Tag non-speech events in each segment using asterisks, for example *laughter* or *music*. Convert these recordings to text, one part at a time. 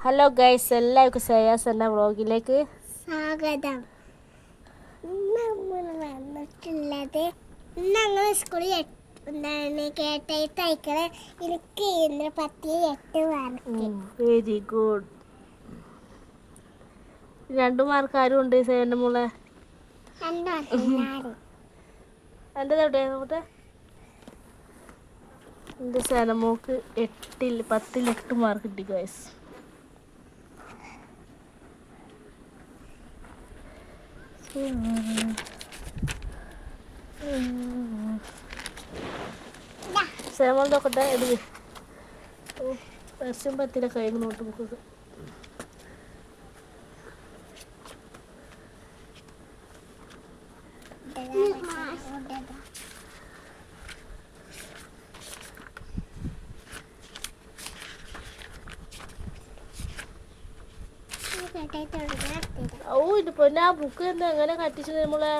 Hello guys എല്ലാവർക്കും ശ്രേയാസ് എന്ന വ്ളോഗിലേക്ക് സ്വാഗതം. നമ്മൾ വന്നിട്ടുള്ളത് ഇന്ന് ഞങ്ങൾ സ്കൂളിൽ എന്താണ് അയക്കണേ? എനിക്ക് ഇന്ന് പത്തിൽ എട്ട് മാർക്ക് വെരി ഗുഡ് രണ്ട് മാർക്ക് ആരും ഉണ്ട് സേവന്റെ മോളെ. എന്റെ നോക്കട്ടെ എന്റെ സേനമോക്ക് എട്ടിൽ പത്തിൽ എട്ട് മാർക്ക് കിട്ടി ഗൈസ് സേമോൾ നോക്കട്ടെ എടുക്ക് വർഷം പത്തിലെ കഴിഞ്ഞ് നോട്ട് ബുക്കൊക്കെ Thank ഇതാ. ഓ ഇത് പൊന്നെ ആ ബുക്ക് എന്താ എങ്ങനെ കട്ടിച്ചത് നമ്മളെ.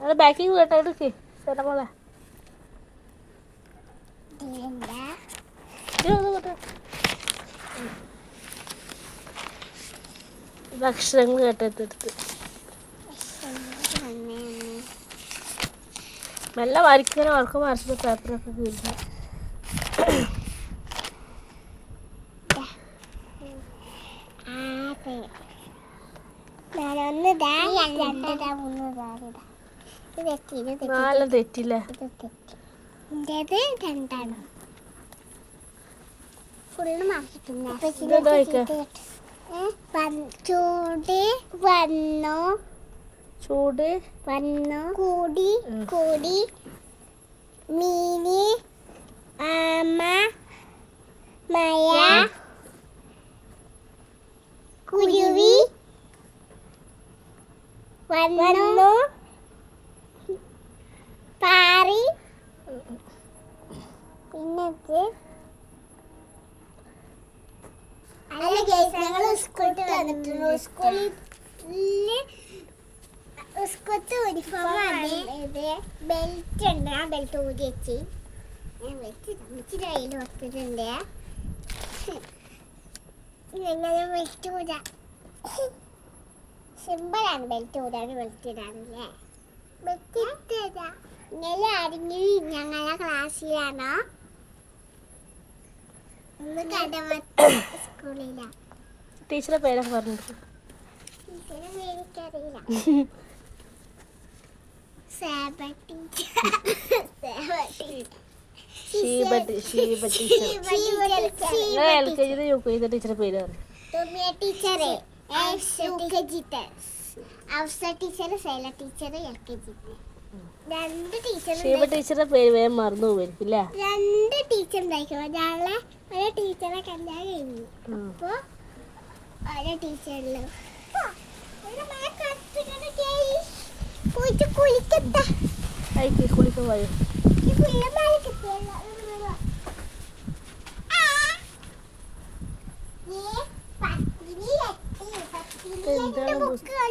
അത് ബാക്കിങ് കേട്ടെടുക്ക് അക്ഷരങ്ങൾ കേട്ടെടുത്ത്. നല്ല മെല്ലെ അവർക്ക് വർക്ക് വരച്ചിട്ട് പേപ്പറൊക്കെ കീറി അതെ തെറ്റില്ല? രണ്ടാണ്. ഫുള്ള്? ചൂട് വന്നു. ചൂട് വന്നു. കൂടി. കൂടി മീനി ആമ മയ കുരുവി. വന്നു. പാറി. പിന്നെ അല്ല ഗൈസ് ഞങ്ങൾ സ്കൂളിൽ വന്നിട്ടുള്ളൂ. സ്കൂളിൽ സ്കൂളത്തെ യൂണിഫോം ഇത്. ബെൽറ്റ് ഉണ്ട്. ആ ബെൽറ്റ് ഊരി വെച്ച്. ഞാൻ വെച്ച് ഇച്ചിരി കയ്യിൽ വെച്ചിട്ടുണ്ട് ഇങ്ങനെ ബെൽറ്റ് ഊരാ. സിമ്പിളാണ് ബെൽറ്റ് ഊരാൻ ബെൽറ്റ് ഇടാനല്ലേ ബെൽറ്റ് ഇട്ടതാ ഇന്നലെ ആരെങ്കിലും ഞങ്ങളെ ക്ലാസ്സിലാണോ? ഒന്ന് കടമത്ത് സ്കൂളിലാ. ടീച്ചറെ പേരൊക്കെ പറഞ്ഞിട്ട്. ടീച്ചറെ എനിക്കറിയില്ല. *laughs* സേബ ടീച്ചർ. സേബ ടീച്ചർ. ഷീബ ടീ- ഷീബ ടീച്ചർ. നിങ്ങൾ എൽ കെ ജിയുടെ യു കെ ജിയുടെ ടീച്ചറെ പേര് പറഞ്ഞു ടീച്ചറെ. ഷീബ ടീച്ചറുടെ പേര് വേഗം മറന്നു പോയിരിക്കും അല്ലേ രണ്ട് ടീച്ചർ ഉണ്ടായിരിക്കും ഒരാളെ ഒരു ടീച്ചറെ കണ്ടാൽ കഴിഞ്ഞു. അപ്പൊ ഒരു ടീച്ചറിലും കുളിക്കട്ടെ. കുളിക്കാൻ പോയോ ഈ പുള്ള മഴ കിട്ടിയല്ല എന്താണ് ബുക്ക് കഴിഞ്ഞാ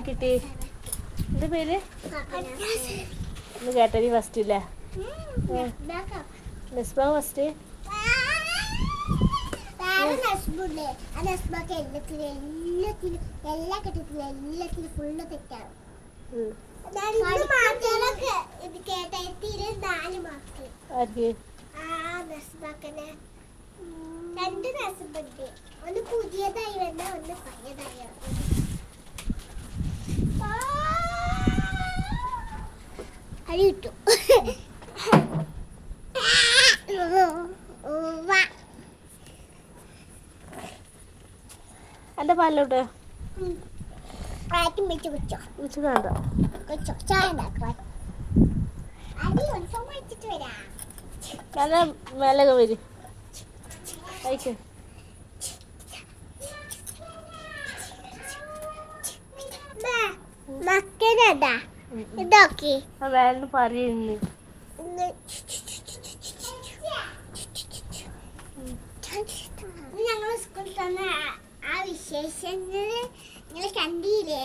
കിട്ടി എന്റെ പേര് കേട്ടനി ഫസ്റ്റ് ഇല്ല ഫസ്റ്റ് നസ്ബുണ്ട് ആ നസ്ബൊക്കെ എല്ലാത്തിലും എല്ലാത്തിലും എല്ലാ ഘട്ടത്തിലും എല്ലാത്തിലും ഫുള്ള് തെറ്റാണ് ഉം. അത് അസ്മാക്ക് എല്ലാത്തിനും എല്ലാത്തിനും എല്ലാ മാർക്ക് എല്ലാത്തിനും ഫുള്ള് തെറ്റാണ് രണ്ട് ഒന്ന് പുതിയതായി വന്ന ഒന്ന് പഴയതായി വന്ന അത് കിട്ടും എന്റെ പാലിലോട്ട് ആറ്റും വെച്ച് വേണ്ട നല്ല മേലൊക്കെ വരും കഴിക്ക്. ഇതൊക്കെ പറയുന്നു ഞങ്ങൾ സ്കൂളിൽ തന്നെ ആ വിശേഷങ്ങൾ നിങ്ങൾ കണ്ടില്ലേ?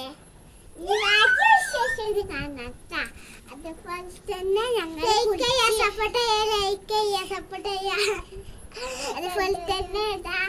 വിശേഷങ്ങൾ കാണാത്ത അതുപോലെ തന്നെ ഞങ്ങൾ സപ്പോർട്ട് ചെയ്യാ ലൈക്ക് ചെയ്യാ സപ്പോർട്ട് ചെയ്യാ അതുപോലെ തന്നെ ഇതാ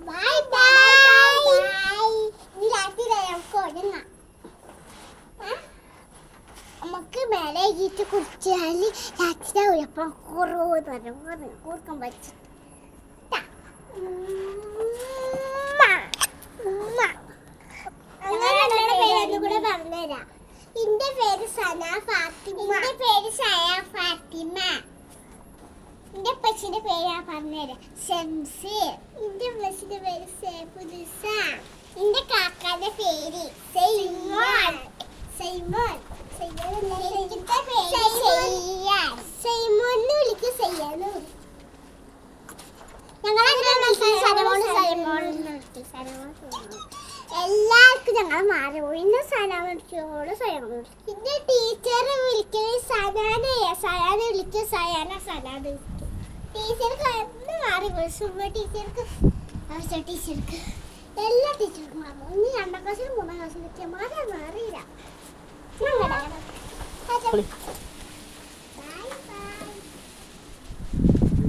ബൈ ബൈ നീ നമുക്ക് മേലെ ഈറ്റ് കുടിച്ചാൽ രാത്രി ഉയപ്പം കുറവ് തരം കൂർക്കം കൂടെ പറഞ്ഞുതരാം എന്റെ പേര് സന ഫാത്തിമ എന്റെ പേര് സയ ഫാത്തിമ പച്ചിന്റെ പേര് ഞാൻ പറഞ്ഞുതരാം ഷംസീർ എന്റെ ബ്ലസ്സിന്റെ പേര് സേഫുദിസ എന്റെ കാക്കാന്റെ പേര് വിളിക്കും സയ്യാന്ന് സരമോൾ സരമോൾ എല്ലാവർക്കും ഞങ്ങൾ മാറി സലാം വിളിക്കോളൂ സലാം വിളിക്കും. എന്റെ ടീച്ചർ വിളിക്കുന്നത് സനാനയ. സയാന വിളിക്കും. സയാന സനാന വിളിക്കും ടീച്ചർക്ക് എന്ന് മാറി സുമ ടീച്ചർക്ക്. ആശ ടീച്ചർക്ക്. എല്ലാ ടീച്ചർക്കും മാറും ഇനി രണ്ടാം ക്ലാസ്സിലും മൂന്നാം ക്ലാസ്സിലും മാറി മാറിയില്ല. ഞങ്ങളുടെ.